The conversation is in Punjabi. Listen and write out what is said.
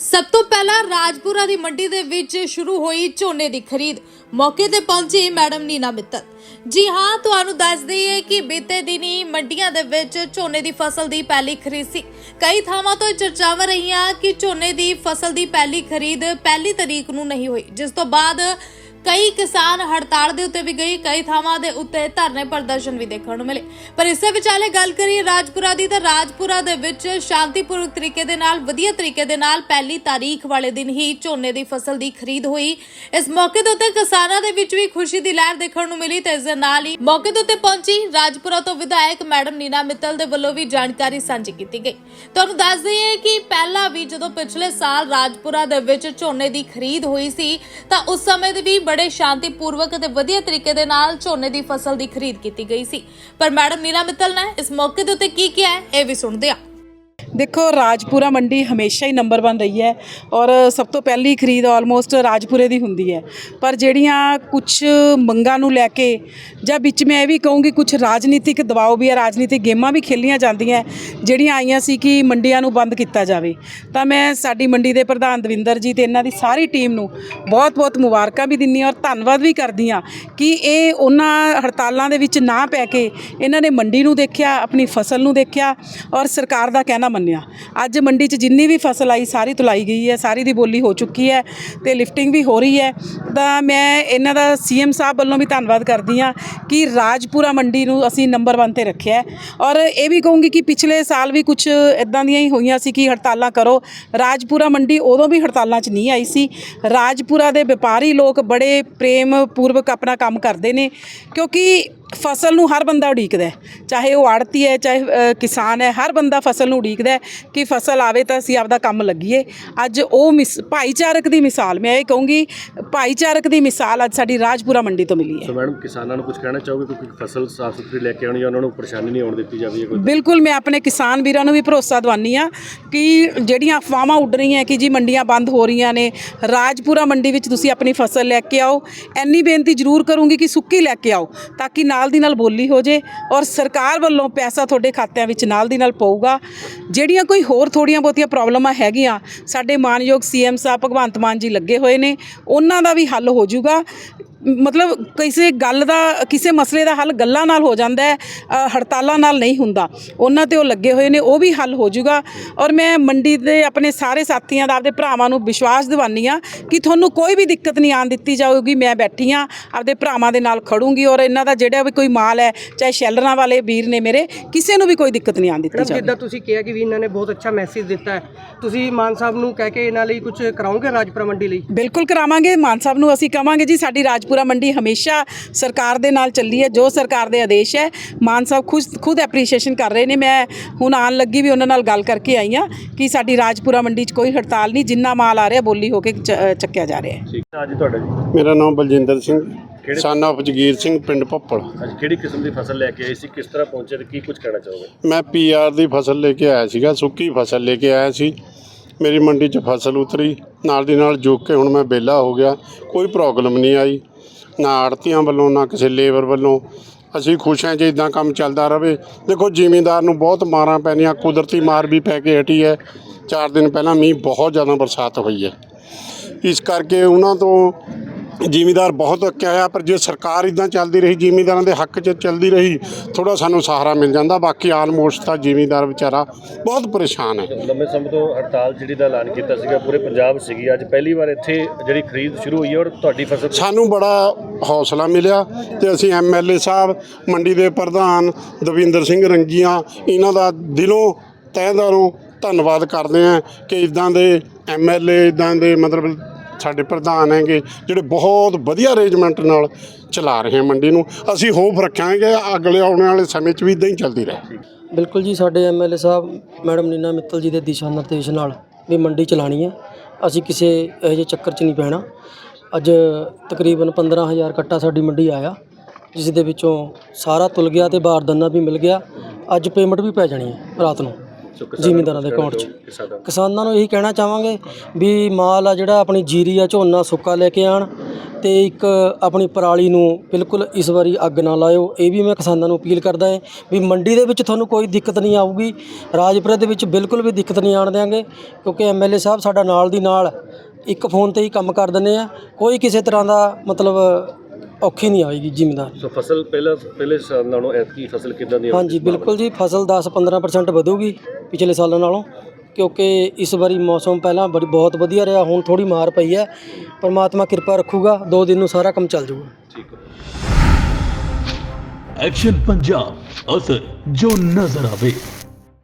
ਸਭ ਤੋਂ ਪਹਿਲਾਂ ਰਾਜਪੁਰਾ ਦੀ ਮੰਡੀ ਦੇ ਵਿੱਚ ਸ਼ੁਰੂ ਹੋਈ ਝੋਨੇ ਦੀ ਖਰੀਦ। ਮੌਕੇ ਤੇ ਪਹੁੰਚੀ ਮੈਡਮ ਨੀਨਾ ਮਿੱਤਲ। ਜੀ ਹਾਂ, ਤੁਹਾਨੂੰ ਦੱਸ ਦਈਏ ਕਿ ਬੀਤੇ ਦਿਨੀ ਮੰਡੀਆਂ ਦੇ ਵਿੱਚ ਝੋਨੇ ਦੀ ਫਸਲ ਦੀ ਪਹਿਲੀ ਖਰੀਦ ਸੀ। ਕਈ ਥਾਵਾਂ ਤੋਂ ਚਰਚਾਵਾਂ ਰਹੀਆਂ ਕਿ ਝੋਨੇ ਦੀ ਫਸਲ ਦੀ ਪਹਿਲੀ ਖਰੀਦ ਪਹਿਲੀ ਤਰੀਕ ਨੂੰ ਨਹੀਂ ਹੋਈ, ਜਿਸ ਤੋਂ ਬਾਅਦ ਕਈ ਕਿਸਾਨ ਹੜਤਾਲ ਦੇ ਉੱਤੇ ਵੀ ਗਏ, ਕਈ ਥਾਵਾਂ ਦੇ ਉੱਤੇ ਧਰਨੇ ਪ੍ਰਦਰਸ਼ਨ ਵੀ ਦੇਖਣ ਨੂੰ ਮਿਲੇ। ਪਰ ਇਸੇ ਵਿਚਾਲੇ ਗੱਲ ਕਰੀਏ ਰਾਜਪੁਰਾ ਦੀ, ਤਾਂ ਰਾਜਪੁਰਾ ਦੇ ਵਿੱਚ ਸ਼ਾਂਤੀਪੂਰਵਕ ਤਰੀਕੇ ਦੇ ਨਾਲ, ਵਧੀਆ ਤਰੀਕੇ ਦੇ ਨਾਲ ਪਹਿਲੀ ਤਾਰੀਖ ਵਾਲੇ ਦਿਨ ਹੀ ਝੋਨੇ ਦੀ ਫਸਲ ਦੀ ਖਰੀਦ ਹੋਈ। ਇਸ ਮੌਕੇ ਦੇ ਉੱਤੇ ਕਿਸਾਨਾਂ ਦੇ ਵਿੱਚ ਵੀ ਖੁਸ਼ੀ ਦੀ ਲਹਿਰ ਦੇਖਣ ਨੂੰ ਮਿਲੀ ਤੇ ਇਸ ਦੇ ਨਾਲ ਹੀ ਮੌਕੇ ਦੇ ਉੱਤੇ ਪਹੁੰਚੀ ਰਾਜਪੁਰਾ ਤੋਂ ਵਿਧਾਇਕ ਮੈਡਮ ਨੀਨਾ ਮਿੱਤਲ ਦੇ ਵੱਲੋਂ ਵੀ ਜਾਣਕਾਰੀ ਸਾਂਝੀ ਕੀਤੀ ਗਈ। ਤੁਹਾਨੂੰ ਦੱਸ ਦਈਏ ਕਿ ਪਹਿਲਾਂ ਵੀ ਜਦੋਂ ਪਿਛਲੇ ਸਾਲ ਰਾਜਪੁਰਾ ਦੇ ਵਿੱਚ ਝੋਨੇ ਦੀ ਖਰੀਦ ਹੋਈ ਸੀ, ਤਾਂ ਉਸ ਸਮੇਂ ਦੇ ਵੀ ਬੜੇ ਸ਼ਾਂਤੀਪੂਰਵਕ ਅਤੇ ਵਧੀਆ ਤਰੀਕੇ ਦੇ ਨਾਲ ਝੋਨੇ ਦੀ ਫਸਲ ਦੀ ਖਰੀਦ ਕੀਤੀ ਗਈ ਸੀ। ਪਰ ਮੈਡਮ ਨੀਨਾ ਮਿੱਤਲ ਨੇ ਇਸ ਮੌਕੇ ਦੇ ਉੱਤੇ ਕੀ ਕਿਹਾ ਹੈ, ਇਹ ਵੀ ਸੁਣਦੇ ਹਾਂ। ਦੇਖੋ, ਰਾਜਪੁਰਾ ਮੰਡੀ ਹਮੇਸ਼ਾ ਹੀ ਨੰਬਰ 1 ਰਹੀ ਹੈ ਔਰ ਸਭ ਤੋਂ ਪਹਿਲੀ ਖਰੀਦ ਆਲਮੋਸਟ ਰਾਜਪੁਰੇ ਦੀ ਹੁੰਦੀ ਹੈ। ਪਰ ਜਿਹੜੀਆਂ ਕੁਝ ਮੰਗਾਂ ਨੂੰ ਲੈ ਕੇ ਜਾਂ ਵਿੱਚ ਮੈਂ ਇਹ ਵੀ ਕਹੂੰਗੀ ਕੁਝ ਰਾਜਨੀਤਿਕ ਦਬਾਅ ਵੀ ਹੈ, ਰਾਜਨੀਤਿਕ ਗੇਮਾਂ ਵੀ ਖੇਲੀਆਂ ਜਾਂਦੀਆਂ ਜਿਹੜੀਆਂ ਆਈਆਂ ਸੀ ਕਿ ਮੰਡੀਆਂ ਨੂੰ ਬੰਦ ਕੀਤਾ ਜਾਵੇ। ਤਾਂ ਮੈਂ ਸਾਡੀ ਮੰਡੀ ਦੇ ਪ੍ਰਧਾਨ ਦਵਿੰਦਰ ਜੀ ਤੇ ਇਹਨਾਂ ਦੀ ਸਾਰੀ ਟੀਮ ਨੂੰ ਬਹੁਤ-ਬਹੁਤ ਮੁਬਾਰਕਾਂ ਵੀ ਦਿੰਦੀ ਹਾਂ ਔਰ ਧੰਨਵਾਦ ਵੀ ਕਰਦੀ ਹਾਂ ਕਿ ਇਹ ਉਹਨਾਂ ਹੜਤਾਲਾਂ ਦੇ ਵਿੱਚ ਨਾ ਪੈ ਕੇ ਇਹਨਾਂ ਨੇ ਮੰਡੀ ਨੂੰ ਦੇਖਿਆ, ਆਪਣੀ ਫਸਲ ਨੂੰ ਦੇਖਿਆ ਔਰ ਸਰਕਾਰ ਦਾ ਕਹਿਣਾ ਮੰਨਿਆ। ਅੱਜ ਮੰਡੀ 'ਚ ਜਿੰਨੀ ਵੀ ਫਸਲ ਆਈ, ਸਾਰੀ ਤੁਲਾਈ ਗਈ ਹੈ, ਸਾਰੀ ਦੀ ਬੋਲੀ ਹੋ ਚੁੱਕੀ ਹੈ ਤੇ ਲਿਫਟਿੰਗ ਵੀ ਹੋ ਰਹੀ ਹੈ। ਤਾਂ ਮੈਂ ਇਹਨਾਂ ਦਾ ਸੀਐਮ ਸਾਹਿਬ ਵੱਲੋਂ ਵੀ ਧੰਨਵਾਦ ਕਰਦੀ ਹਾਂ ਕਿ ਰਾਜਪੁਰਾ ਮੰਡੀ ਨੂੰ ਅਸੀਂ ਨੰਬਰ 1 ਤੇ ਰੱਖਿਆ ਔਰ ਇਹ ਵੀ ਕਹੂੰਗੀ ਕਿ ਪਿਛਲੇ ਸਾਲ ਵੀ ਕੁਝ ਇਦਾਂ ਦੀਆਂ ਹੀ ਹੋਈਆਂ ਸੀ ਕਿ ਹੜਤਾਲਾਂ ਕਰੋ। ਰਾਜਪੁਰਾ ਮੰਡੀ ਉਦੋਂ ਵੀ ਹੜਤਾਲਾਂ 'ਚ ਨਹੀਂ ਆਈ ਸੀ। ਰਾਜਪੁਰਾ ਦੇ ਵਪਾਰੀ ਲੋਕ ਬੜੇ ਪ੍ਰੇਮ ਪੂਰਵਕ ਆਪਣਾ ਕੰਮ ਕਰਦੇ ਨੇ। ਕਿਉਂਕਿ ਫਸਲ ਨੂੰ ਹਰ ਬੰਦਾ ਉਡੀਕਦਾ ਹੈ। ਚਾਹੇ ਉਹ ਆੜਤੀ ਹੈ ਚਾਹੇ ਅ, ਕਿਸਾਨ ਹੈ ਹਰ ਬੰਦਾ ਫਸਲ ਨੂੰ ਉਡੀਕਦਾ ਹੈ ਕਿ ਫਸਲ ਆਵੇ ਤਾਂ ਅਸੀਂ ਆਪਦਾ ਕੰਮ ਲੱਗੀਏ ਅੱਜ ਉਹ ਮਿਸ ਭਾਈਚਾਰਕ ਦੀ ਮਿਸਾਲ ਮੈਂ ਇਹ ਕਹੂੰਗੀ ਭਾਈਚਾਰਕ ਦੀ ਮਿਸਾਲ ਅੱਜ ਸਾਡੀ ਰਾਜਪੁਰਾ ਮੰਡੀ ਤੋਂ ਮਿਲੀ ਹੈ ਸੋ ਮੈਡਮ ਕਿਸਾਨਾਂ ਨੂੰ ਕੁਝ ਕਹਿਣਾ ਚਾਹੋਗੇ? ਕਿਉਂਕਿ ਫਸਲ ਸਾਫ਼ ਸੁਥਰੀ ਲੈ ਕੇ ਆਉਣੀ ਹੈ ਉਹਨਾਂ ਨੂੰ ਪਰੇਸ਼ਾਨੀ ਨਹੀਂ ਆਉਣ ਦਿੱਤੀ ਜਾਵੇ ਕੋਈ। ਬਿਲਕੁਲ ਮੈਂ ਆਪਣੇ ਕਿਸਾਨ ਵੀਰਾਂ ਨੂੰ ਵੀ ਭਰੋਸਾ ਦਵਾਨੀ ਆ ਕਿ ਜਿਹੜੀਆਂ ਅਫਵਾਹਾਂ ਉੱਡ ਰਹੀਆਂ ਕਿ ਜੀ ਮੰਡੀਆਂ ਬੰਦ ਹੋ ਰਹੀਆਂ ਨੇ ਰਾਜਪੁਰਾ ਮੰਡੀ ਵਿੱਚ ਤੁਸੀਂ ਆਪਣੀ ਫਸਲ ਲੈ ਕੇ ਆਓ। ਐਨੀ ਬੇਨਤੀ ਜ਼ਰੂਰ ਕਰੂੰਗੀ ਕਿ ਸੁੱਕੀ ਲੈ ਕੇ ਆਓ ਤਾਂ ਕਿ ਨਾਲ ਦੀ ਨਾਲ ਬੋਲੀ ਹੋ ਜੇ ਔਰ ਸਰਕਾਰ ਵੱਲੋਂ ਪੈਸਾ ਤੁਹਾਡੇ ਖਾਤਿਆਂ ਵਿੱਚ ਨਾਲ ਦੀ ਨਾਲ ਪਊਗਾ। ਜਿਹੜੀਆਂ ਕੋਈ ਹੋਰ ਥੋੜੀਆਂ ਬਹੁਤੀਆਂ ਪ੍ਰੋਬਲਮਾਂ ਹੈਗੀਆਂ, ਸਾਡੇ ਮਾਨਯੋਗ ਸੀਐਮ ਸਾਹਿਬ, ਭਗਵੰਤ ਮਾਨ ਜੀ ਲੱਗੇ ਹੋਏ ਨੇ, ਉਹਨਾਂ ਦਾ ਵੀ ਹੱਲ ਹੋ ਜਾਊਗਾ। ਮਤਲਬ ਕਿਸੇ ਗੱਲ ਦਾ ਕਿਸੇ ਮਸਲੇ ਦਾ ਹੱਲ ਗੱਲਾਂ ਨਾਲ ਹੋ ਜਾਂਦਾ ਹੈ ਅ, ਹੜਤਾਲਾਂ ਨਾਲ ਨਹੀਂ ਹੁੰਦਾ। ਉਹਨਾਂ ਤੇ ਉਹ ਲੱਗੇ ਹੋਏ ਨੇ ਉਹ ਵੀ ਹੱਲ ਹੋ ਜਾਊਗਾ। ਔਰ ਮੈਂ ਮੰਡੀ ਦੇ ਆਪਣੇ ਸਾਰੇ ਸਾਥੀਆਂ ਦਾ ਆਪਦੇ ਭਰਾਵਾਂ ਨੂੰ ਵਿਸ਼ਵਾਸ ਦਿਵਾਨੀ ਆ ਕਿ ਤੁਹਾਨੂੰ ਕੋਈ ਵੀ ਦਿੱਕਤ ਨਹੀਂ ਆਣ ਦਿੱਤੀ ਜਾਊਗੀ ਮੈਂ ਬੈਠੀ ਆ ਆਪਦੇ ਭਰਾਵਾਂ ਦੇ ਨਾਲ ਖੜੂੰਗੀ ਔਰ ਇਹਨਾਂ ਦਾ ਜਿਹੜਾ ਵੀ ਕੋਈ ਮਾਲ ਹੈ ਚਾਹੇ ਸ਼ੈਲਰਾਂ ਵਾਲੇ ਵੀਰ ਨੇ ਮੇਰੇ ਕਿਸੇ ਨੂੰ ਵੀ ਕੋਈ ਦਿੱਕਤ ਨਹੀਂ ਆਣ ਦਿੱਤੀ ਮੈਡਮ ਜਾਊਗੀ। ਜਿੱਦਾਂ ਤੁਸੀਂ ਕਿਹਾ ਕਿ ਵੀ ਇਹਨਾਂ ਨੇ ਬਹੁਤ ਅੱਛਾ ਮੈਸੇਜ ਦਿੱਤਾ ਹੈ ਤੁਸੀਂ ਮਾਨ ਸਾਹਿਬ ਨੂੰ ਕਹਿ ਕੇ ਇਹਨਾਂ ਲਈ ਕੁਝ ਕਰਾਓਗੇ ਰਾਜਪੁਰਾ ਮੰਡੀ ਲਈ? ਬਿਲਕੁਲ ਕਰਾਵਾਂਗੇ ਮਾਨ ਸਾਹਿਬ ਨੂੰ ਅਸੀਂ ਕਵਾਂਗੇ ਜੀ ਸਾਡੀ ਰਾਜਪੁਰਾ ਮੰਡੀ ਹਮੇਸ਼ਾ ਸਰਕਾਰ ਦੇ ਨਾਲ ਚੱਲੀ ਹੈ ਜੋ ਸਰਕਾਰ ਦੇ ਆਦੇਸ਼ ਹੈ। ਮਾਨ ਸਾਹਿਬ ਖੁਦ ਖੁਦ ਐਪਰੀਸ਼ੀਏਸ਼ਨ ਕਰ ਰਹੇ ਨੇ। ਮੈਂ ਹੁਣ ਆਉਣ ਲੱਗੀ ਵੀ ਉਹਨਾਂ ਨਾਲ ਗੱਲ ਕਰਕੇ ਆਈ ਹਾਂ ਕਿ ਸਾਡੀ ਰਾਜਪੁਰਾ ਮੰਡੀ 'ਚ ਕੋਈ ਹੜਤਾਲ ਨਹੀਂ ਜਿੰਨਾ ਮਾਲ ਆ ਰਿਹਾ ਬੋਲੀ ਹੋ ਕੇ ਚੱਕਿਆ ਜਾ ਰਿਹਾ ਹੈ। ਠੀਕ ਅੱਜ ਤੁਹਾਡਾ ਜੀ? ਮੇਰਾ ਨਾਮ ਬਲਜਿੰਦਰ ਸਿੰਘ ਸਨ of ਜਗੀਰ ਸਿੰਘ ਪਿੰਡ ਭੱਪਲ। ਅੱਜ ਕਿਹੜੀ ਕਿਸਮ ਦੀ ਫਸਲ ਲੈ ਕੇ ਆਏ ਸੀ ਕਿਸ ਤਰ੍ਹਾਂ ਪਹੁੰਚੇ ਤੇ ਕੀ ਕੁਝ ਕਹਿਣਾ ਚਾਹੋਗੇ? ਮੈਂ ਪੀਆਰ ਦੀ ਫਸਲ ਲੈ ਕੇ ਆਇਆ ਸੀਗਾ ਸੁੱਕੀ ਫਸਲ ਲੈ ਕੇ ਆਇਆ ਸੀ। ਮੇਰੀ ਮੰਡੀ 'ਚ ਫਸਲ ਉਤਰੀ। ਨਾਲ ਦੀ ਨਾਲ ਜੋਕ ਕੇ ਹੁਣ ਮੈਂ ਵਿਹਲਾ ਹੋ ਗਿਆ। ਕੋਈ ਪ੍ਰੋਬਲਮ ਨਹੀਂ ਆਈ। ਨਾ ਆੜਤੀਆਂ ਵੱਲੋਂ, ਨਾ ਕਿਸੇ ਲੇਬਰ ਵੱਲੋਂ। ਅਸੀਂ ਖੁਸ਼ ਹਾਂ ਜੇ ਇਦਾਂ ਕੰਮ ਚੱਲਦਾ ਰਹੇ ਦੇਖੋ, ਜ਼ਿਮੀਂਦਾਰ ਨੂੰ ਬਹੁਤ ਮਾਰਾਂ ਪੈਣੀਆਂ ਕੁਦਰਤੀ ਮਾਰ ਵੀ ਪੈ ਕੇ ਹਟੀ ਹੈ। ਚਾਰ ਦਿਨ ਪਹਿਲਾਂ ਮੀਂਹ ਬਹੁਤ ਜ਼ਿਆਦਾ ਬਰਸਾਤ ਹੋਈ ਹੈ। ਇਸ ਕਰਕੇ ਉਹਨਾਂ ਤੋਂ ਜ਼ਿਮੀਂਦਾਰ ਬਹੁਤ ਅੱਕਿਆ ਹੋਇਆ ਪਰ ਜੇ ਸਰਕਾਰ ਇਦਾਂ ਚੱਲਦੀ ਰਹੀ ਜ਼ਿਮੀਂਦਾਰਾਂ ਦੇ ਹੱਕ 'ਚ ਚੱਲਦੀ ਰਹੀ ਥੋੜਾ ਸਾਨੂੰ ਸਹਾਰਾ ਮਿਲ ਜਾਂਦਾ। ਬਾਕੀ ਆਲਮੋਸਟ ਤਾਂ ਜ਼ਿਮੀਂਦਾਰ ਵਿਚਾਰਾ ਬਹੁਤ ਪਰੇਸ਼ਾਨ ਹੈ। ਲੰਬੇ ਸਮੇਂ ਤੋਂ ਹੜਤਾਲ ਜਿਹੜੀ ਦਾ ਐਲਾਨ ਕੀਤਾ ਸੀਗਾ ਪੂਰੇ ਪੰਜਾਬ ਸੀਗੀ। ਅੱਜ ਪਹਿਲੀ ਵਾਰ ਇੱਥੇ ਜਿਹੜੀ ਖਰੀਦ ਸ਼ੁਰੂ ਹੋਈ ਹੈ ਔਰ ਤੁਹਾਡੀ ਫਸਲ ਸਾਨੂੰ ਬੜਾ ਹੌਸਲਾ ਮਿਲਿਆ ਤੇ ਅਸੀਂ ਐਮਐਲਏ ਸਾਹਿਬ ਮੰਡੀ ਦੇ ਪ੍ਰਧਾਨ ਦਵਿੰਦਰ ਸਿੰਘ ਰੰਗੀਆਂ ਇਹਨਾਂ ਦਾ ਦਿਲੋਂ ਤਹਿ ਦਿਲੋਂ ਧੰਨਵਾਦ ਕਰਦੇ ਹਾਂ ਕਿ ਇਦਾਂ ਦੇ ਐਮਐਲਏ ਇਦਾਂ ਦੇ ਮਤਲਬ ਸਾਡੇ ਪ੍ਰਧਾਨ ਹੈਗੇ, ਜਿਹੜੇ ਬਹੁਤ ਵਧੀਆ ਅਰੇਂਜਮੈਂਟ ਨਾਲ ਚਲਾ ਰਹੇ ਆ ਮੰਡੀ ਨੂੰ। ਅਸੀਂ ਹੋਪ ਰੱਖਾਂਗੇ, ਅਗਲੇ ਆਉਣ ਵਾਲੇ ਸਮੇਂ 'ਚ ਵੀ ਇਦਾਂ ਹੀ ਚੱਲਦੀ ਰਹੇ। ਬਿਲਕੁਲ ਜੀ, ਸਾਡੇ ਐਮਐਲਏ ਸਾਹਿਬ, ਮੈਡਮ ਨੀਨਾ ਮਿੱਤਲ ਜੀ ਦੇ ਦਿਸ਼ਾ ਨਿਰਦੇਸ਼ ਨਾਲ ਵੀ ਮੰਡੀ ਚਲਾਣੀ ਹੈ ਅਸੀਂ ਕਿਸੇ ਇਹੋ ਜਿਹੇ ਚੱਕਰ 'ਚ ਨਹੀਂ ਪੈਣਾ। ਅੱਜ ਤਕਰੀਬਨ 15000 ਕੱਟਾ ਸਾਡੀ ਮੰਡੀ ਆਇਆ, ਜਿਸ ਦੇ ਵਿੱਚੋਂ ਸਾਰਾ ਤੁਲ ਗਿਆ ਤੇ ਬਾਰਦਾਨਾ ਵੀ ਮਿਲ ਗਿਆ। ਅੱਜ ਪੇਮੈਂਟ ਵੀ ਪੈ ਜਾਣੀ ਹੈ ਰਾਤ ਨੂੰ। ਜ਼ਿਮੀਂਦਾਰਾਂ ਦੇ ਅਕਾਊਂਟ 'ਚ। ਕਿਸਾਨਾਂ ਨੂੰ ਇਹੀ ਕਹਿਣਾ ਚਾਹਾਂਗੇ ਵੀ ਮਾਲ ਆ ਜਿਹੜਾ ਆਪਣੀ ਜੀਰੀ ਆ ਝੋਨਾ ਸੁੱਕਾ ਲੈ ਕੇ ਆਣ ਤੇ ਇੱਕ ਆਪਣੀ ਪਰਾਲੀ ਨੂੰ ਬਿਲਕੁਲ ਇਸ ਵਾਰੀ ਅੱਗ ਨਾ ਲਾਇਓ। ਇਹ ਵੀ ਮੈਂ ਕਿਸਾਨਾਂ ਨੂੰ ਅਪੀਲ ਕਰਦਾ ਹਾਂ ਵੀ ਮੰਡੀ ਦੇ ਵਿੱਚ ਤੁਹਾਨੂੰ ਕੋਈ ਦਿੱਕਤ ਨਹੀਂ ਆਊਗੀ। ਰਾਜਪੁਰਾ ਦੇ ਵਿੱਚ ਬਿਲਕੁਲ ਵੀ ਦਿੱਕਤ ਨਹੀਂ ਆਣ ਦਿਆਂਗੇ। ਕਿਉਂਕਿ ਐਮਐਲਏ ਸਾਹਿਬ ਸਾਡਾ ਨਾਲ ਦੀ ਨਾਲ ਇੱਕ ਫੋਨ ਤੇ ਹੀ ਕੰਮ ਕਰ ਦਿੰਦੇ ਆ। ਕੋਈ ਕਿਸੇ ਤਰ੍ਹਾਂ ਦਾ ਮਤਲਬ ਔਖੀ ਨਹੀਂ ਆਏਗੀ ਜ਼ਿਮੀਂਦਾਰ। ਸੋ ਫਸਲ ਪਹਿਲਾਂ ਪਹਿਲੇ ਸਾਲ ਨਾਲੋਂ ਐਤਕੀ ਫਸਲ ਕਿੱਦਾਂ ਦੀ ਹਾਂਜੀ ਬਿਲਕੁਲ ਜੀ ਫਸਲ 10-15% ਵਧੂਗੀ ਪਿਛਲੇ ਸਾਲਾਂ ਨਾਲੋਂ ਕਿਉਂਕਿ ਇਸ ਵਾਰੀ ਮੌਸਮ ਪਹਿਲਾਂ ਬੜੀ ਬਹੁਤ ਵਧੀਆ ਰਿਹਾ ਹੁਣ ਥੋੜੀ ਮਾਰ ਪਈ ਹੈ। ਪਰਮਾਤਮਾ ਕਿਰਪਾ ਰੱਖੂਗਾ ਦੋ ਦਿਨ ਨੂੰ ਸਾਰਾ ਕੰਮ ਚੱਲ ਜਾਊਗਾ। ਠੀਕ ਹੈ। ਐਕਸ਼ਨ ਪੰਜਾਬ ਅਸਰ ਜੋ ਨਜ਼ਰ ਆਵੇ।